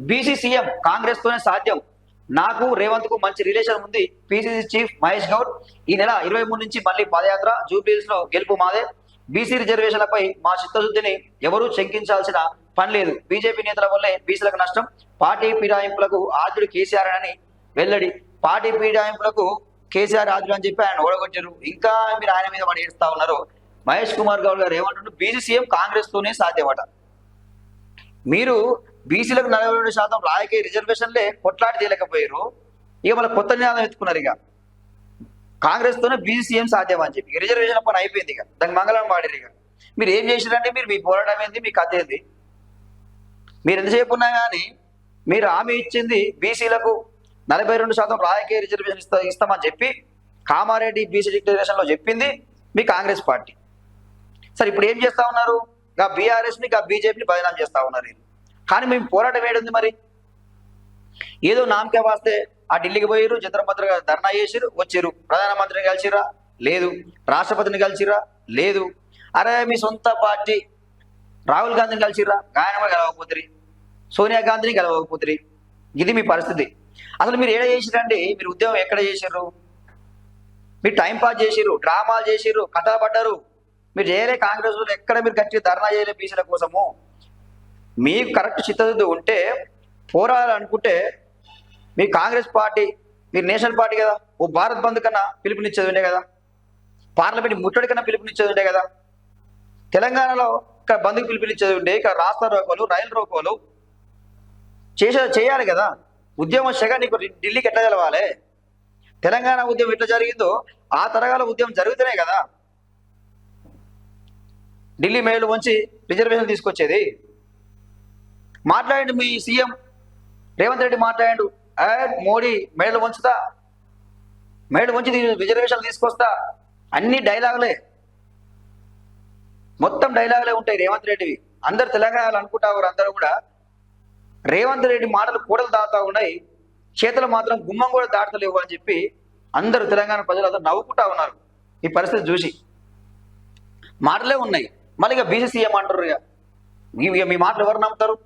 BC CM Congress తోనే సాధ్యం. నాకు రేవంత్కు మంచి రిలేషన్ ఉంది. పిసిసి చీఫ్ మహేష్ గౌడ్ ఈ నెల ఇరవై మూడు నుంచి మళ్ళీ పాదయాత్ర జూబ్లీస్లో గెలుపు మాదే. బీసీ రిజర్వేషన్లపై మా చిత్తశుద్ధిని ఎవరూ శంకించాల్సిన పని లేదు. బీజేపీ నేతల వల్లే బీసీలకు నష్టం. పార్టీ పీడాయింపులకు ఆద్యుడు కేసీఆర్ అని వెల్లడి. పార్టీ పీడాయింపులకు కేసీఆర్ ఆద్యుడు అని చెప్పి ఆయన ఓడగొట్టారు. ఇంకా మీరు ఆయన మీద పడి ఏడుస్తా ఉన్నారు. మహేష్ కుమార్ గౌడ్ గారు ఏమంటుండ్రు బీసీ సీఎం కాంగ్రెస్ తోనే సాధ్యమట. మీరు బీసీలకు నలభై రెండు శాతం రాజకీయ రిజర్వేషన్లే కొట్లాడి తీయలేకపోయారు ఇక మళ్ళీ కొత్త నినాదం ఎత్తుకున్నారు ఇక. కాంగ్రెస్తోనే బీసీ సీఎం సాధ్యం అని చెప్పి. రిజర్వేషన్ పని అయిపోయింది ఇక. దానికి మంగళం వాడారు ఇక. మీరు ఏం చేసిరంటే మీరు మీ పోరాటం ఏంది మీ కథ ఏంది? మీరు ఎంతసేపు ఉన్నా కానీ మీరు హామీ ఇచ్చింది బీసీలకు నలభై రెండు శాతం రాజకీయ రిజర్వేషన్ ఇస్తా ఇస్తామని చెప్పి కామారెడ్డి బీసీ డిక్లరేషన్లో చెప్పింది మీ కాంగ్రెస్ పార్టీ. సరే ఇప్పుడు ఏం చేస్తా ఉన్నారు? ఇక బీఆర్ఎస్ని ఇక బీజేపీని బదనాం చేస్తా ఉన్నారు వీళ్ళు. కానీ మేము పోరాటం వేయడం మరి? ఏదో నామకే వాస్తే ఆ ఢిల్లీకి పోయారు చిత్రపత్రిక ధర్నా చేసిరు వచ్చారు ప్రధానమంత్రిని కలిసిరా లేదు. రాష్ట్రపతిని కలిసిరా లేదు. అరే మీ సొంత పార్టీ రాహుల్ గాంధీని కలిసిరా గాయనమా కూడా సోనియా గాంధీని కలవకపోతుంది ఇది మీ పరిస్థితి. అసలు మీరు ఏడ చేసిరండి మీరు ఉద్యమం ఎక్కడ చేశారు మీరు టైం పాస్ చేసిర్రు డ్రామాలు చేసిరు కథలు పడ్డారు. మీరు చేయలే కాంగ్రెస్ ఎక్కడ మీరు గట్టి ధర్నా చేయలే బీసీల కోసము? మీకు కరెక్ట్ చిత్తశుద్ధి ఉంటే పోరాడాలనుకుంటే మీ కాంగ్రెస్ పార్టీ మీరు నేషనల్ పార్టీ కదా ఓ భారత్ బంద్ కన్నా పిలుపునిచ్చేది ఉండే కదా పార్లమెంట్ ముట్టడి కన్నా పిలుపునిచ్చేది ఉండే కదా తెలంగాణలో ఇక్కడ బంద్కు పిలుపునిచ్చేది ఉండే ఇక్కడ రాష్ట్ర రోకోలు రైలు రోకోలు చేసే చేయాలి కదా ఉద్యమం శగా నీకు ఢిల్లీకి ఎట్లా తెలవాలి? తెలంగాణ ఉద్యమం ఎట్లా జరిగిందో ఆ తరగాల ఉద్యమం జరుగుతూనే కదా. ఢిల్లీ మేలు వంచి రిజర్వేషన్ తీసుకొచ్చేది. మాట్లాడండి మీ సీఎం. రేవంత్ రెడ్డి మాట్లాడండు. మోడీ మేడలు వంచుతా. మేడలు వంచి రిజర్వేషన్ తీసుకొస్తా. అన్ని డైలాగులే. మొత్తం డైలాగులే ఉంటాయి రేవంత్ రెడ్డివి. అందరు తెలంగాణలో అనుకుంటా అందరూ కూడా. రేవంత్ రెడ్డి మాటలు కూడలు దాటుతా ఉన్నాయి. చేతులు మాత్రం గుమ్మం కూడా దాటలేవు అని చెప్పి అందరూ తెలంగాణ ప్రజలు అందరూ నవ్వుకుంటా ఉన్నారు. ఈ పరిస్థితి చూసి. మాటలే ఉన్నాయి. మళ్ళీ ఇక బీసీసీఎం అంటారు ఇక మీ మాటలు ఎవరు నమ్ముతారు?